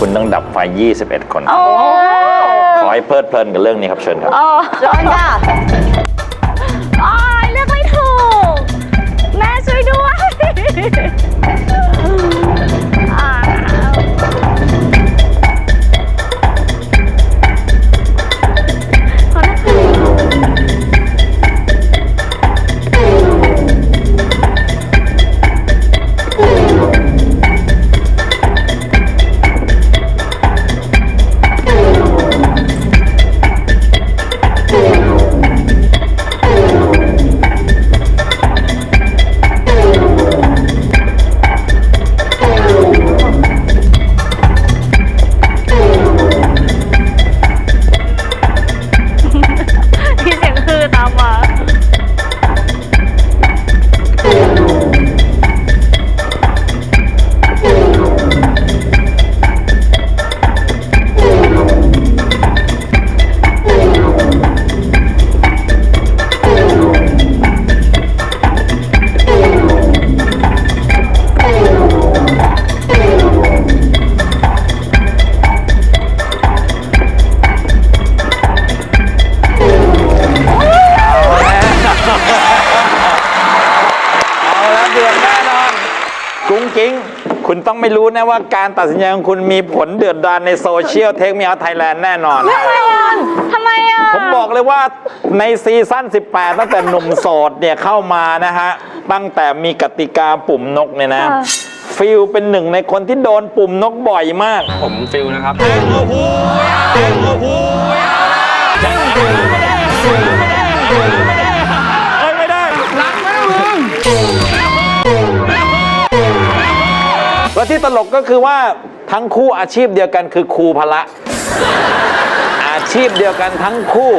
คุณต้องดับไฟ 21 คน โอ้ขอให้เพลิดเพลินกับเรื่องนี้ครับเชิญครับ โอ้ร้อนค่ะโอ้ยเลือกไม่ถูก แม่ช่วยด้วย นะว่าการตัดสินใจของคุณมีผลเดือดดานในโซเชียลเทคมีเอาไทยแลนด์แน่นอน ทำไมอะทำไมอะ ผมบอกเลยว่าในซีซั่น 18 ตั้งแต่หนุ่มโสดเนี่ยเข้ามานะฮะ ตั้งแต่มีกติกาปุ่มนกเนี่ยนะฟิลเป็นหนึ่งในคนที่โดนปุ่มนกบ่อยมาก ผมฟิลนะครับเอ้ แล้วที่ตลกก็คือว่าทั้งคู่อาชีพเดียวกันคือครูพละ อาชีพเดียวกันทั้งคู่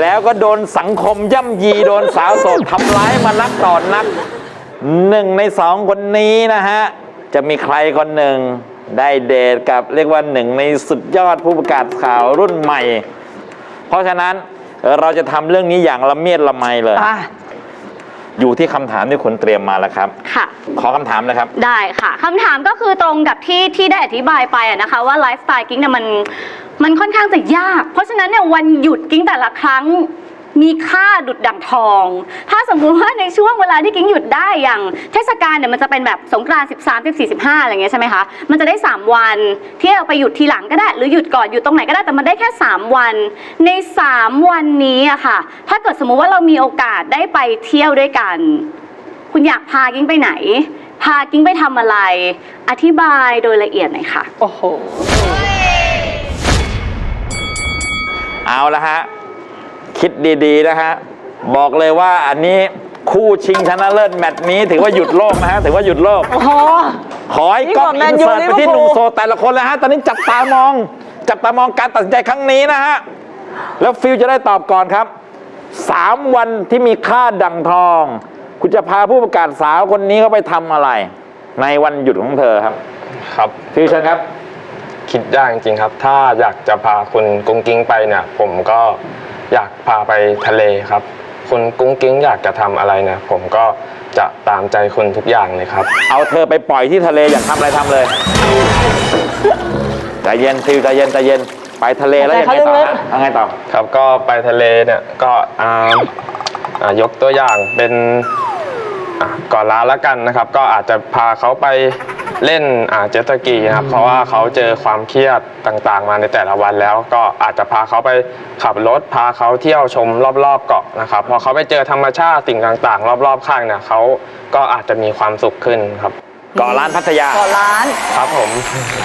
แล้วก็โดนสังคมย่ำยีโดนสาวโสดทำร้ายมานักต่อนนักหนึ่งในสองคนนี้นะฮะ จะมีใครคนหนึ่งได้เดทกับเรียกว่าหนึ่งในสุดยอดผู้ประกาศข่าวรุ่นใหม่ เพราะฉะนั้นเราจะทำเรื่องนี้อย่างละเมียดละไมเลย อะอยู่ที่คำถามที่คุณเตรียมมาแล้วครับ ค่ะ ขอคำถามนะครับ ได้ค่ะคำถามก็คือตรงกับที่ที่ได้อธิบายไปอะนะคะ ว่าไลฟ์สไตล์กิ้งเนี่ยมันมันค่อนข้างจะยาก เพราะฉะนั้นเนี่ยวันหยุดกิ้งแต่ละครั้ง มีค่าดุดดั่งทอง ถ้าสมมุติว่าในช่วงเวลาที่กิ้งหยุดได้อย่างเทศกาลเนี่ยมันจะเป็นแบบสงกรานต์13 14 15อะไรอย่างเงี้ยใช่ไหมคะ มันจะได้ 3 วันที่เราไปหยุดทีหลังก็ได้ หรือหยุดก่อนหยุดตรงไหนก็ได้แต่มันได้แค่ 3 วัน ใน 3 วันนี้อะค่ะ ถ้าเกิดสมมุติว่าเรามีโอกาสได้ไปเที่ยวด้วยกัน คุณอยากพากิ้งไปไหน พากิ้งไปทำอะไร อธิบายโดยละเอียดหน่อยค่ะ โอ้โห เอาละฮะ คิดดีๆ นะฮะ บอกเลยว่าอันนี้คู่ชิงชนะเลิศแมตช์นี้ถือว่าหยุดโลกนะฮะถือว่าหยุดโลก โอ้โห ขอให้ยิ่งกล้กองว่าอิน Man U เสิร์ตไปที่ห Liverpool นุ่มโสดแต่ละคนเลยฮะ ตอนนี้จับตามอง จับตามองการตัดสินใจครั้งนี้นะฮะ แล้วฟิลจะได้ตอบก่อนครับสามวันที่มีค่าดังทอง คุณจะพาผู้ประกาศสาวคนนี้เขาไปทำอะไร ในวันหยุดของเธอครับ ครับฟิลเชิญครับ คิดยากจริงๆครับ ถ้าอยากจะพาคุณกุ้งกิ้งไปเนี่ย ผมก็ อยากพาไปทะเลครับ คุณกุ้งกิ้งอยากจะทำอะไรเนี่ยผมก็จะตามใจคุณทุกอย่างเลยครับ เอาเธอไปปล่อยที่ทะเลอยากทำอะไรทำเลยใจเย็นฟิลใจเย็นใจเย็นไปทะเลแล้วยังไงต่อฮะยังไงต่อครับก็ไปทะเลเนี่ยก็อ่าอ่ายกตัวอย่างเป็นอะเก่อนล้านละกันนะครับ ก็อาจจะพาเขาไป เล่นอ่าเจ็ตสกีนะครับเพราะว่าเขาเจอความเครียดต่างๆ มาในแต่ละวันแล้ว ก็อาจจะพาเขาไปขับรถพาเขาเที่ยวชมรอบๆเกาะนะครับพอเขาไปเจอธรรมชาติสิ่งต่างๆ รอบๆข้างเนี่ยเขาก็อาจจะมีความสุขขึ้นครับเกาะล้านพัทยา ก่อร้าน ครับผม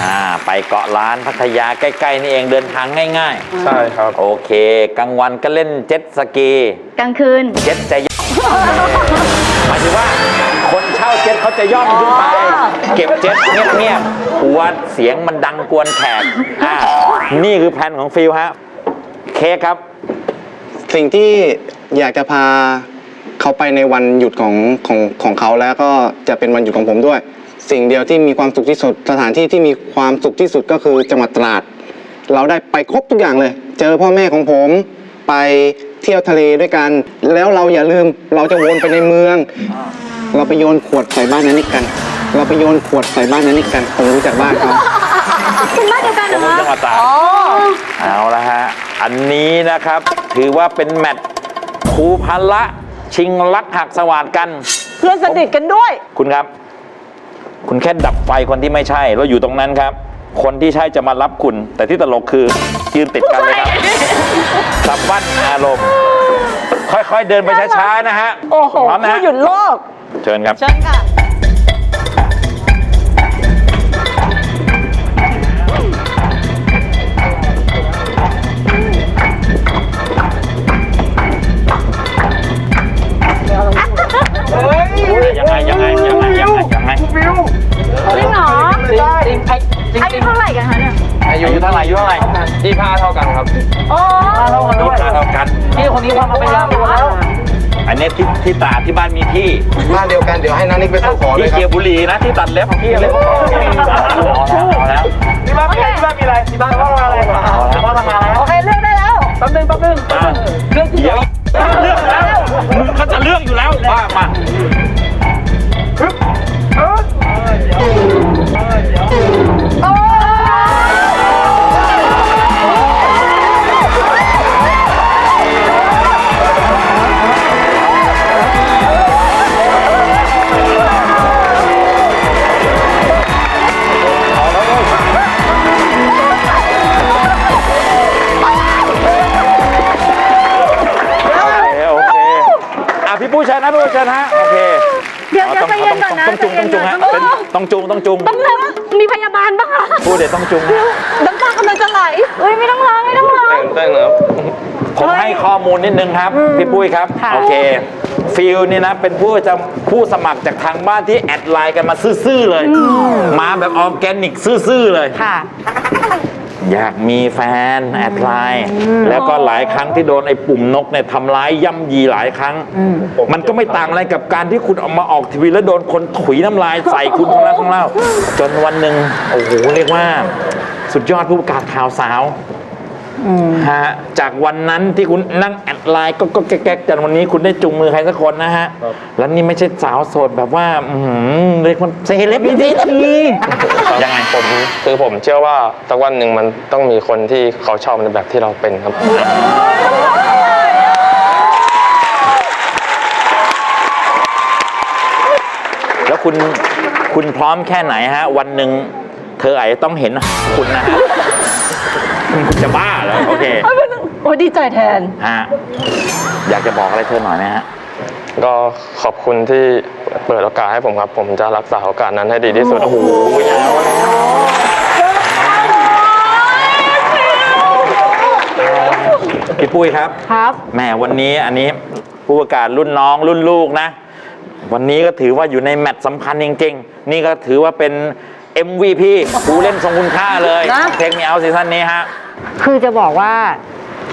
อ่าไปเกาะล้านพัทยาใกล้ๆนี่เองเดินทางง่ายใช่ครับ ๆ โอเคกลางวันก็เล่นเจ็ตสกี กลางคืน เจ็ตจะย่องหมายถึงว่า คนเช่าเจ็ตเขาจะย่องขึ้นไปอ๋อเก็บเจ็ตเงียบๆกลัวเสียงมันดังกวนแขกอ่านี่คือแผนของฟิลฮะเค้กครับ สิ่งที่อยากจะพาเขาไปในวันหยุดของของของเขาแล้วก็จะเป็นวันหยุดของผมด้วย สิ่งเดียวที่มีความสุขที่สุด สถานที่ที่มีความสุขที่สุดก็คือจังหวัดตราด เราได้ไปครบทุกอย่างเลย เจอพ่อแม่ของผมไปเที่ยวทะเลด้วยกัน แล้วเราอย่าลืมเราจะวนไปในเมือง เราไปโยนขวดใส่บ้านนั้นนิกกัน เราไปโยนขวดใส่บ้านนั้นนิกกันผมรู้จักบ้านเขาคุณบ้านเดียวกันเหรผอมคะจังหวัดตากอ๋อเอาละฮะ อันนี้นะครับ ถือว่าเป็นแมตช์ครูพละ ชิงลักหักสวัสดกัน เพื่อนสนิทกันด้วย คุณครับ คุณแค่ดับไฟคนที่ไม่ใช่ แล้วอยู่ตรงนั้นครับ คนที่ใช่จะมารับคุณ แต่ที่ตลกคือยืนติดกันเลยครับสับบั้นอารมณ์ ค่อยๆเดินไปช้าๆนะฮะโอ้โหพร้อมนะคู่ฮะ หยุดโลก เชิญครับ เชิญค่ะ ยังไงยังไงยังไงยังไงยังไงจริงเหรออายุเท่าไหร่กันคะเนี่ย อายุเท่าไหร่อายุเท่าไหร่ที่ผ้าเท่ากันครับโอ้อายุเท่ากันพี่คนนี้ความมาเป็นยามแล้ว อันนี้ที่ที่ตาดที่บ้านมีที่บ้านเดียวกันเดี๋ยวให้นานิกไปส่งขอเลที่ยคเกียรับ ร์บุรีนะที่ตัดเล็บที่อะไรเอาแล้ว ที่บ้านมีอะไรที่บ้านมีอะไรที่บ้านพ่ออะไรเอาแล้วพ่อทำงานอะไรโอเคเลือกได้แล้วแป๊บนึงแป๊บนึงอะเดี๋ยวเลือกแล้วมึงก็จะเลือกอยู่แล้วว่ามาโอ เชิญนะพี่ปู้เชิญฮะโอเคเดี๋ยวเดี๋ยวใจเย็นก่อนนะต้องจุงต้องจุงฮะใจเย็นก่อนเป็นต้องจุงต้องจุงต้องแล้วมีพยาบาลปะคะพูดเดี๋ยวต้องจุงฮะน้ำตากำลังจะไหลเอ้ยไม่ต้องร้องไม่ต้องร้องตื่นเต้นครับผมให้ข้อมูลนิดนึงครับพี่ปุ้ยครับค่ะโอเคฟิลนี่นะเป็นผู้จะผู้สมัครจากทางบ้านที่แอดไลน์กันมาซื่อๆเลย มาแบบออร์แกนิกซื่อๆเลยค่ะ อยากมีแฟนแอดไลน์แล้วก็หลายครั้งที่โดนไอ้ปุ่มนกเนี่ยทำร้ายย่ำยีหลายครั้ง มันก็ไม่ต่างอะไรกับการที่คุณออกมาออกทีวีแล้วโดนคนถุยน้ำลายใส่คุณข้างล่างข้างเล่าจนวันหนึ่งโอ้โหเรียกว่า สุดยอดผู้ประกาศข่าวสาว ฮะจากวันนั้นที่คุณนั่งแอดไลน์ก็ก็แก๊กๆจนวันนี้คุณได้จุงมือใครสักคนนะฮะ แล้วนี่ไม่ใช่สาวโสดแบบว่าอืมเรียกคนเซเลบริตี้ยังไงผมคือผมเชื่อว่าสักวันหนึ่งมันต้องมีคนที่เขาชอบในแบบที่เราเป็นครับแล้วคุณคุณพร้อมแค่ไหนฮะ วันหนึ่งเธออาจจะต้องเห็นคุณนะฮะ คุณจะบ้าเหรอโอเคโอ้ยดีใจแทนฮะอยากจะบอกอะไรเธอหน่อยไหมฮะก็ขอบคุณที่เปิดโอกาสให้ผมครับ ผมจะรักษาโอกาสนั้นให้ดีที่สุดโอ้โหเอาแล้วพี่ปุ้ยครับครับแหมวันนี้อันนี้ผู้ประกาศรุ่นน้องรุ่นลูกนะ วันนี้ก็ถือว่าอยู่ในแมตช์สำคัญจริงๆ นี่ก็ถือว่าเป็น MVP ผู้เล่นทรงคุณค่าเลยนะเทคนิคเอาซีซั่นนี้ฮะ คือจะบอกว่า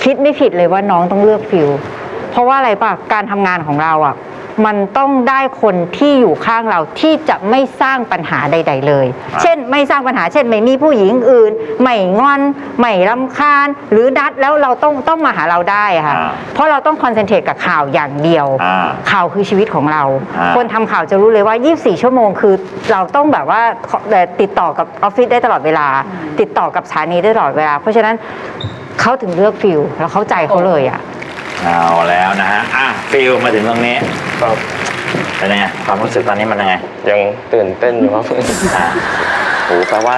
คิดไม่ผิดเลยว่าน้องต้องเลือกฟิลเพราะว่าอะไรปะการทำงานของเราอะ มันต้องได้คนที่อยู่ข้างเราที่จะไม่สร้างปัญหาใด ๆ เลยอะเช่น ไม่สร้างปัญหา เช่น ไม่มีผู้หญิงอื่น ไม่งอน ไม่รำคาญ หรือนัดแล้วเราต้องต้องมาหาเราได้อะค่ะอ่าเพราะเราต้องคอนเซนเทรตกับข่าวอย่างเดียวอ่าข่าวคือชีวิตของเราอ่าคนทำข่าวจะรู้เลยว่า 24 ชั่วโมงคือเราต้องแบบว่าเอ่อติดต่อกับออฟฟิศได้ตลอดเวลา ติดต่อกับสถานีได้ตลอดเวลา เพราะฉะนั้นเขาถึงเลือกฟิลแล้วเข้าใจเขาเลยอะเอาแล้วนะฮะอะ ฟิลมาถึงตรงนี้ครับเป็นไงความรู้สึกตอนนี้มันยังไงยังตื่นเต้นอยู่ครับ อะโหแปลว่า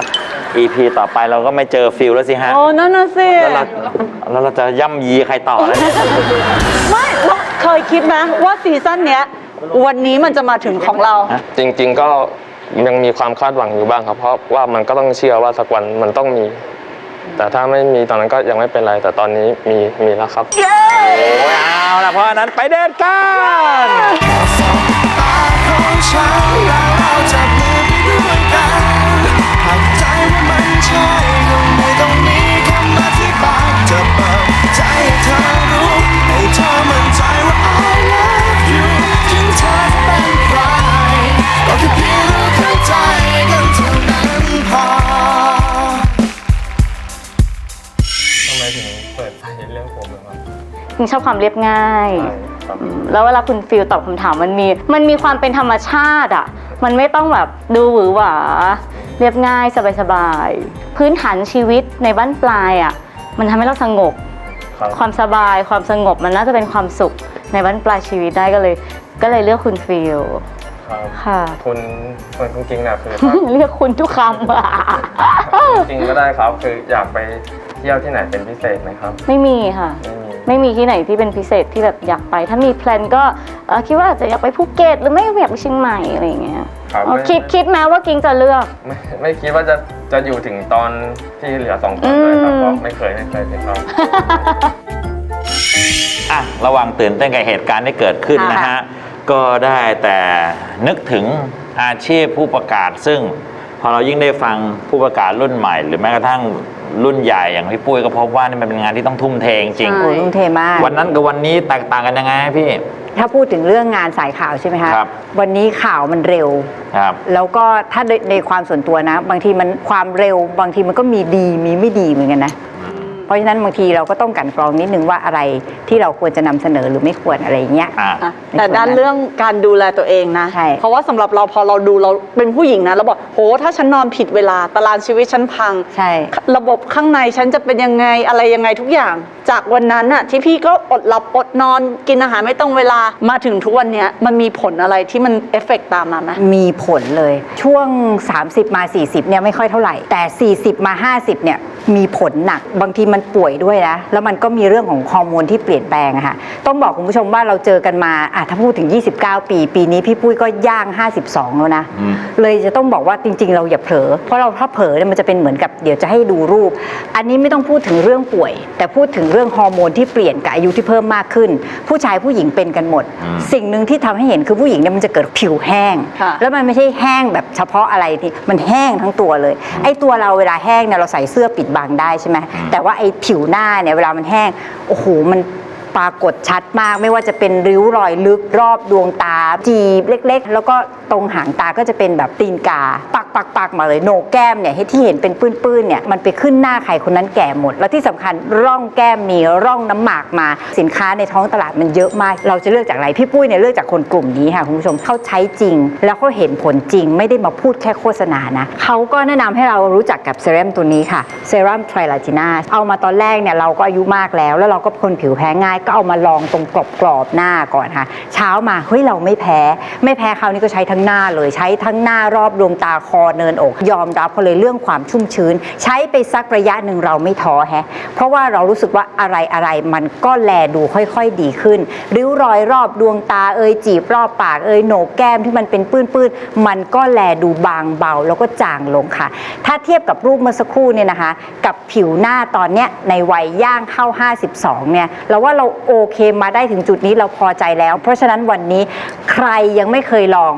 EP ต่อไปเราก็ไม่เจอฟิลแล้วสิฮะโอ้นั่นน่ะสิแล้วเราแล้วเราจะย่ำยีใครต่อแล้วเนี่ย ไม่เราเคยคิดไหมว่าซีซั่นเนี้ย วันนี้มันจะมาถึงของเราจริง ๆ ก็ยังมีความคาดหวังอยู่บ้างครับ เพราะว่ามันก็ต้องเชื่อว่าสักวันมันต้องมี แต่ถ้าไม่มีตอนนั้นก็ยังไม่เป็นไร แต่ตอนนี้มีมีแล้วครับ โอ้ยเอาละเพราะฉะนั้นไปเดทกัน ของฉันแล้วเราจับมื ชอบความเรียบง่ายครับแล้วเวลาคุณฟิลตอบคำถามมันมี มันมีความเป็นธรรมชาติอะ มันไม่ต้องแบบดูหวือหวา เรียบง่ายสบายๆพื้นฐานชีวิตในบ้านปลายอะ มันทำให้เราสงบ ครับความสบายความสงบมันน่าจะเป็นความสุขในบ้านปลายชีวิตได้ก็เลย ก็เลยเลือกคุณฟิลครับค่ะ คุณคุณจริงๆนะคือถ้า เรียกคุณทุกคำอะจริงๆก็ได้ครับ คืออยากไปเที่ยวที่ไหนเป็นพิเศษไหมครับไม่มีค่ะ ไม่มี ไม่มีที่ไหนที่เป็นพิเศษที่แบบอยากไป ถ้ามีแพลนก็เอ่อคิดว่าอาจจะอยากไปภูเก็ตหรือไม่ก็อยากไปเชียงใหม่อะไรอย่างเงี้ยครับอ๋อไม่คิดคิดแม้ว่ากิงจะเลือก ไม่ไม่คิดว่าจะจะอยู่ถึงตอนที่เหลือสองคนเลยครับอืม เพราะไม่เคยไม่เคยเป็นครับอะระวังตื่นเต้นกับเหตุการณ์ที่เกิดขึ้นนะฮะก็ได้แต่นึกถึงอาชีพผู้ประกาศซึ่งพ อเรายิ่งได้ฟังผู้ประกาศรุ่นใหม่ หรือแม้กระทั่งรุ่นใหญ่อย่างพี่ปุ้ยก็พบว่านี่มันเป็นงานที่ต้องทุ่มเทจริง ใช่ โอ้ทุ่มเทมาก วันนั้นกับวันนี้แตกต่างกันยังไงพี่ ถ้าพูดถึงเรื่องงานสายข่าวใช่ไหมคะ ครับ วันนี้ข่าวมันเร็ว ครับ แล้วก็ถ้าในในความส่วนตัวนะ บางทีมันความเร็ว บางทีมันก็มีดีมีไม่ดีเหมือนกันนะ เพราะฉะนั้นบางทีเราก็ต้องกลันกรองนิดนึงว่าอะไรที่เราควรจะนำเสนอหรือไม่ควรอะไรอย่างเงี้ย อะอะแต่ด้านเรื่องการดูแลตัวเองนะ ใช่ เพราะว่าสำหรับเราพอเราดูเราเป็นผู้หญิงนะเราบอกโหถ้าฉันนอนผิดเวลาตารางชีวิตฉันพัง ใช่ ระบบข้างในฉันจะเป็นยังไงอะไรยังไงทุกอย่าง จากวันนั้นอะที่พี่ก็อดหลับอดนอนกินอาหารไม่ตรงเวลามาถึงทุกวันเนี้ยมันมีผลอะไรที่มันเอฟเฟกตามมาไหม มีผลเลยช่วง 30 มา 40เนี่ยไม่ค่อยเท่าไหร่ แต่ 40 มา 50เนี่ยมีผลหนัก บางทีมันป่วยด้วยนะแล้วมันก็มีเรื่องของฮอร์โมนที่เปลี่ยนแปลงอะค่ะต้องบอกคุณผู้ชมว่าเราเจอกันมาอะถ้าพูดถึง 29 ปี ปีนี้พี่ปุ้ยก็ย่าง 52 แล้วนะ อืม เลยจะต้องบอกว่าจริง ๆ เราอย่าเผลอ เพราะเราถ้าเผลอเนี่ยมันจะเป็นเหมือนกับเดี๋ยวจะให้ดูรูป อันนี้ไม่ต้องพูดถึงเรื่องป่วย แต่พูดถึงเรื่องฮอร์โมนที่เปลี่ยนกับอายุที่เพิ่มมากขึ้น ผู้ชายผู้หญิงเป็นกันหมด อืม สิ่งหนึ่งที่ทำให้เห็นคือผู้หญิงเนี่ยมันจะเกิดผิวแห้ง ค่ะ แล้วมันไม่ใช่แห้งแบบเฉพาะอะไรที่มันแห้งทั้งตัวเลย ไอ้ตัวเราเวลาแห้งเนี่ยเราใส่เสื้อปิดบังได้ใช่ไหมแต่ว่าไอ้ผิวหน้าเนี่ยเวลามันแห้ง โอ้โห มัน ปรากฏชัดมาก ไม่ว่าจะเป็นริ้วรอยลึกรอบดวงตา จีบเล็กๆ แล้วก็ตรงหางตาก็จะเป็นแบบตีนกา ปักปักปักมาเลยโหนกแก้มเนี่ยที่เห็นเป็นปื้นๆเนี่ยมันไปขึ้นหน้าใครคนนั้นแก่หมด แล้วที่สำคัญร่องแก้มมีร่องน้ำหมากมา สินค้าในท้องตลาดมันเยอะมาก เราจะเลือกจากอะไรพี่ปุ้ยเนี่ยเลือกจากคนกลุ่มนี้ค่ะคุณผู้ชมเขาใช้จริง แล้วเขาเห็นผลจริง ไม่ได้มาพูดแค่โฆษณานะเขาก็แนะนำให้เรารู้จักกับเซรั่มตัวนี้ค่ะเซรั่มไทรลาจินาเอามาตอนแรกเนี่ยเราก็อายุมากแล้ว แล้วเราก็คนผิวแพ้ง่ายก็เอามาลองตรงกรอบๆหน้าก่อนค่ะเช้ามาเฮ้ยเราไม่แพ้ ไม่แพ้คราวนี้ก็ใช้ทั้งหน้าเลยใช้ทั้งหน้ารอบดวงตาคอเนินอก ยอมรับเขาเลยเรื่องความชุ่มชื้น ใช้ไปสักระยะหนึ่งเราไม่ท้อแฮะเพราะว่าเรารู้สึกว่าอะไรอะไรมันก็แลดูค่อยๆดีขึ้น ริ้วรอยรอบดวงตาเอ่ยจีบรอบปากเอ่ยโหนกแก้มที่มันเป็นปื้นๆมันก็แลดูบางเบาแล้วก็จางลงค่ะ ถ้าเทียบกับรูปเมื่อสักครู่เนี่ยนะคะ กับผิวหน้าตอนเนี้ยในวัยย่างเข้า 52เนี่ยเราว่าเราโอเคมาได้ถึงจุดนี้เราพอใจแล้ว เพราะฉะนั้นวันนี้ใครยังไม่เคยลอง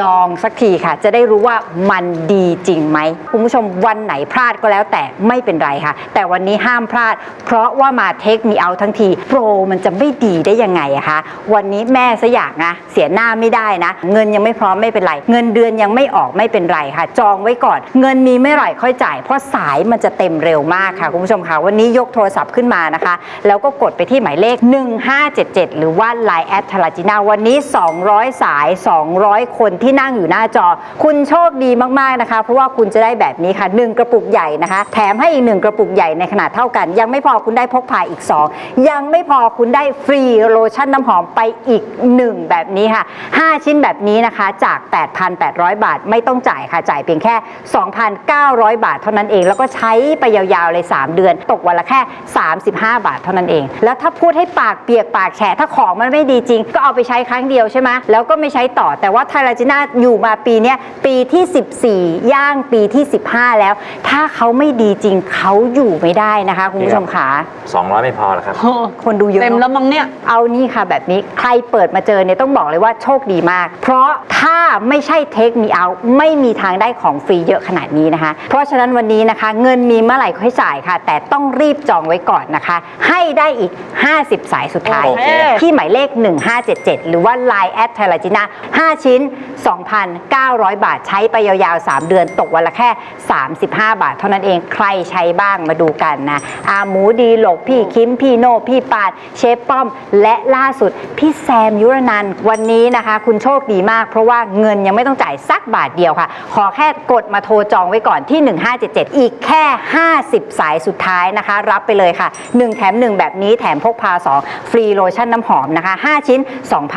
ลองสักทีค่ะ จะได้รู้ว่ามันดีจริงไหมคุณผู้ชมวันไหนพลาดก็แล้วแต่ไม่เป็นไรค่ะ แต่วันนี้ห้ามพลาด เพราะว่ามาเทคมีเอาทั้งทีโปรมันจะไม่ดีได้ยังไงอะคะวันนี้แม่ซะอยากนะ เสียหน้าไม่ได้นะ เงินยังไม่พร้อมไม่เป็นไร เงินเดือนยังไม่ออกไม่เป็นไรค่ะ จองไว้ก่อน เงินมีไม่ไหร่ค่อยจ่าย เพราะสายมันจะเต็มเร็วมากค่ะคุณผู้ชมค่ะวันนี้ยกโทรศัพท์ขึ้นมานะคะ แล้วก็กดไปที่หมายเลขข 1577 หรือว่า Line แอดทาราจินาวันนี้ 200 สาย 200 คนที่นั่งอยู่หน้าจอ คุณโชคดีมาก ๆ นะคะ เพราะว่าคุณจะได้แบบนี้ค่ะ 1 กระปุกใหญ่นะคะ แถมให้อีก 1 กระปุกใหญ่ในขนาดเท่ากัน ยังไม่พอคุณได้พกพาอีก 2 ยังไม่พอคุณได้ฟรีโลชั่นน้ำหอมไปอีก 1 แบบนี้ค่ะ 5 ชิ้นแบบนี้นะคะจาก 8,800 บาทไม่ต้องจ่ายค่ะจ่ายเพียงแค่ 2,900 บาทเท่านั้นเอง แล้วก็ใช้ไปยาวๆเลย 3 เดือน ตกวันละแค่ 35 บาทเท่านั้นเอง แล้วถ้าพูดให้ปากเปียกปากแฉะถ้าของมันไม่ดีจริง ก็เอาไปใช้ครั้งเดียวใช่ไหมแล้วก็ไม่ใช้ต่อแต่ว่าไทลาจิน่าอยู่มาปีเนี้ยปีที่ 14 ย่างปีที่ 15 แล้ว ถ้าเขาไม่ดีจริงเขาอยู่ไม่ได้นะคะคุณผู้ชมค่ะ200 ไม่พอหรอกครับ คนดูเยอะเต็มนอะแล้วมั้งเนี่ย เอานี่ค่ะแบบนี้ใครเปิดมาเจอเนี่ยต้องบอกเลยว่าโชคดีมาก เพราะถ้าไม่ใช่เทคมีเอาไม่มีทางได้ของฟรีเยอะขนาดนี้นะคะ เพราะฉะนั้นวันนี้นะคะ เงินมีเมื่อไหร่ค่อยจ่ายค่ะ แต่ต้องรีบจองไว้ก่อนนะคะ ให้ได้อีก 50สายสุดท้าย โอเค ที่หมายเลข 1577 หรือว่า Line แอดไทลาจินา5ชิ้น 2,900 บาทใช้ไปยาวาว3เดือนตกวันละแค่ 35 บาท เท่านั้นเองใครใช้บ้างมาดูกันนะอาหมูดีหลกพี่คิม พี่โนพี่ปาดเชฟป้อม และล่าสุด พี่แซมยุรนันท์วันนี้นะคะ คุณโชคดีมาก เพราะว่าเงินยังไม่ต้องจ่ายสักบาทเดียวค่ะ ขอแค่กดมาโทรจองไว้ก่อนที่ 1577 อีกแค่ 50 สายสุดท้ายนะคะ รับไปเลยค่ะ 1 แถม 1 แบบนี้แถมพกพา2 ฟรีโลชั่นน้ำหอมนะคะ 5 ชิ้น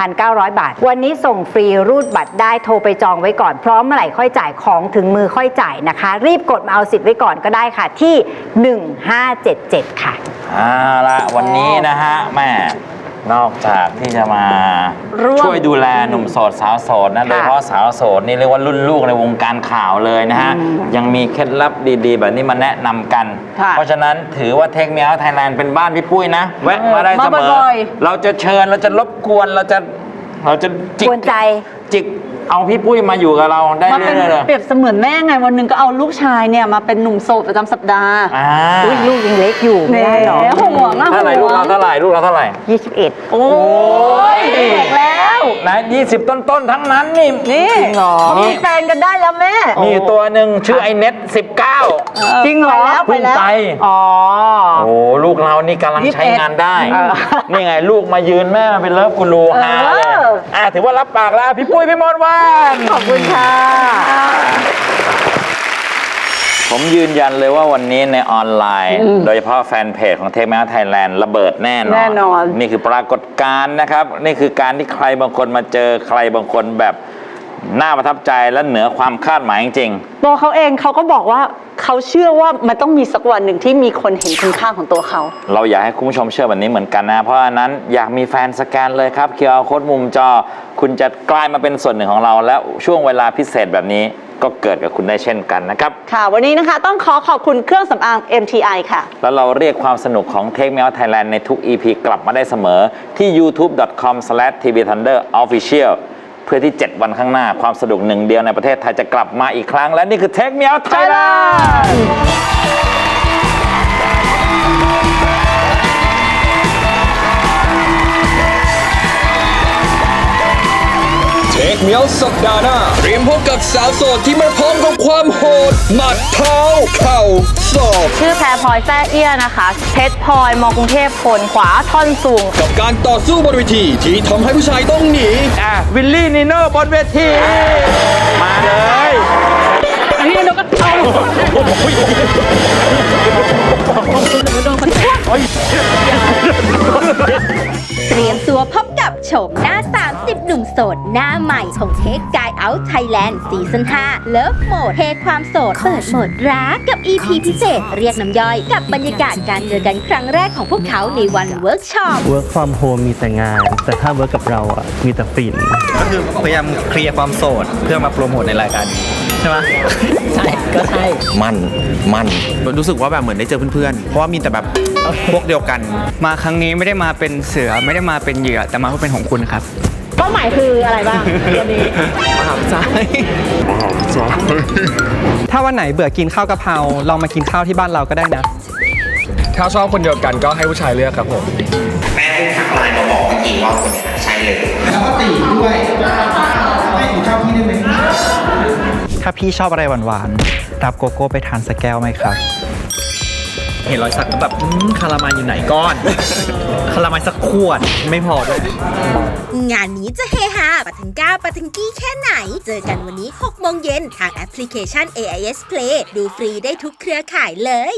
2,900 บาท วันนี้ส่งฟรีรูดบัตรได้โทรไปจองไว้ก่อน พร้อมเมื่อไหร่ค่อยจ่ายของถึงมือค่อยจ่ายนะคะ รีบกดมาเอาสิทธิ์ไว้ก่อนก็ได้ค่ะที่ 1577 ค่ะ เอาละวันนี้นะฮะแม่ นอกจากที่จะมาร่วมช่วยดูแลหนุ่มโสดสาวโสดนะโดยเฉพาะสาวโสดนี่เรียกว่ารุ่นลูกในวงการข่าวเลยนะฮะยังมีเคล็ดลับดีๆ แบบนี้มาแนะนำกัน ค่ะ เพราะฉะนั้นถือว่าเทคเมียไทยแลนด์เป็นบ้านพี่ปุ้ยนะ แวะมาได้มาเสมอบ่อยเราจะเชิญเราจะรบกวนเราจะเราจะจิกกวนใจ จิก เอาพี่ปุ้ยมาอยู่กับเราได้มาเป็นเรื่อยๆเลยเปรียบเสมือนแม่ไงวันหนึ่งก็เอาลูกชายเนี่ยมาเป็นหนุ่มโสดประจำสัปดาห์อ่าอุ๊ยลูกยังเล็กอยู่ไม่ได้หรอแหมห่วงอะเท่าไหร่ลูกเราเท่าไหร่ลูกเราเท่าไหร่21โอ้ยบอกแล้วนะ20ต้นๆ ทั้งนั้นนี่นี่จริงเหรอเขามีแฟนกันได้แล้วแม่มีอยู่ตัวหนึ่งชื่อไอเน็ต19จริงเหรอไปแล้วไปเพิ่งแล้วไปอ๋อ โอ้ลูกเรานี่กำลังใช้งานได้เออนี่ไงลูกมายืนแม่มาเป็นเลิฟกูรูฮาเลยเอออะถือว่ารับปากแล้วพี่ปุ้ยพี่มดวันขอบคุณค่ะ ผมยืนยันเลยว่าวันนี้ในออนไลน์ โดยเฉพาะแฟนเพจของเทคแมสไทยแลนด์ระเบิดแน่นอนแน่นอน นี่คือปรากฏการณ์นะครับ นี่คือการที่ใครบางคนมาเจอใครบางคนแบบ น่าประทับใจและเหนือความคาดหมายจริงตัวเขาเองเขาก็บอกว่าเขาเชื่อว่ามันต้องมีสักวันหนึ่งที่มีคนเห็นคุณค่าของตัวเขา ๆเราอยากให้คุณผู้ชมเชื่อแบบนี้เหมือนกันนะ เพราะฉะนั้นอยากมีแฟนสแกนเลยครับเคียวโค้ดมุมจอ คุณจะกลายมาเป็นส่วนหนึ่งของเรา และช่วงเวลาพิเศษแบบนี้ก็เกิดกับคุณได้เช่นกันนะครับ ค่ะ วันนี้นะคะต้องขอขอบคุณเครื่องสำอาง MTI ค่ะ แล้วเราเรียกความสนุกของ Take Me Out Thailand ในทุก EP กลับมาได้เสมอที่ youtube.com/tvthunderofficial เพื่อที่ 7 วันข้างหน้าความสะดวกหนึ่งเดียวในประเทศไทยจะกลับมาอีกครั้ง และนี่คือเทคเมียวไทยแลนด์ Me Out Thailand Take Me Out สัปดาห์หน้าเตรียมพบกับสาวโสดที่มาพร้อมกับความโหด หมัดเท้าเข่าศอกชื่อแพรพลอยแซ่เอี้ยนะคะ เพชรพลอยมอกรุงเทพผลขวาท่อนสูง กับการต่อสู้บนเวทีที่ทำให้ผู้ชายต้องหนี อะ วิลลี่นิโน่บนเวที มาเลย เตรียมตัวพบกับโฉมหน้า 30 หนุ่มโสดหน้าใหม่ ของเทคกายเอาท์ไทยแลนด์ซีซั่น5เลิฟโหมดเทความโสด เปิดโหมดรักกับ EP พิเศษ เรียกน้ำย่อยกับบรรยากาศการเจอกันครั้งแรกของพวกเขาในวันเวิร์กช็อป work from home มีแต่งาน แต่ถ้า work กับเราอะมีแต่ฝิ่นก็คือพยายามเคลียร์ความโสดเพื่อมาโปรโมทในรายการนี้ใช่ไหมใช่ก็ใช่ มันมันรู้สึกว่าแบบเหมือนได้เจอเพื่อนๆ เพราะว่ามีแต่แบบพวกเดียวกัน มาครั้งนี้ไม่ได้มาเป็นเสือไม่ได้มาเป็นเหยื่อแต่มาเพื่อเป็นของคุณครับ เป้าหมายคืออะไรบ้างวันนี้ประทับใจถ้าวันไหนเบื่อกินข้าวกะเพราลองมากินข้าวที่บ้านเราก็ได้นะ ถ้าชอบคนเดียวกันก็ให้ผู้ชายเลือกครับผม แม่ทักไลน์มาบอกเมื่อกี้ว่าคนนี้ใช่เลย พี่ชอบอะไรหวานๆ รับโกโก้ไปทานสักแก้วไหมครับ เห็นรอยสักก็แบบอืมคารามานอยู่ไหนก้อน คารามานสักขวดไม่พอด้วย งานนี้จะเฮฮาปะทังก้าปะทังกี้แค่ไหน เจอกันวันนี้ 6 โมงเย็นทางแอปพลิเคชัน AIS Play ดูฟรีได้ทุกเครือข่ายเลย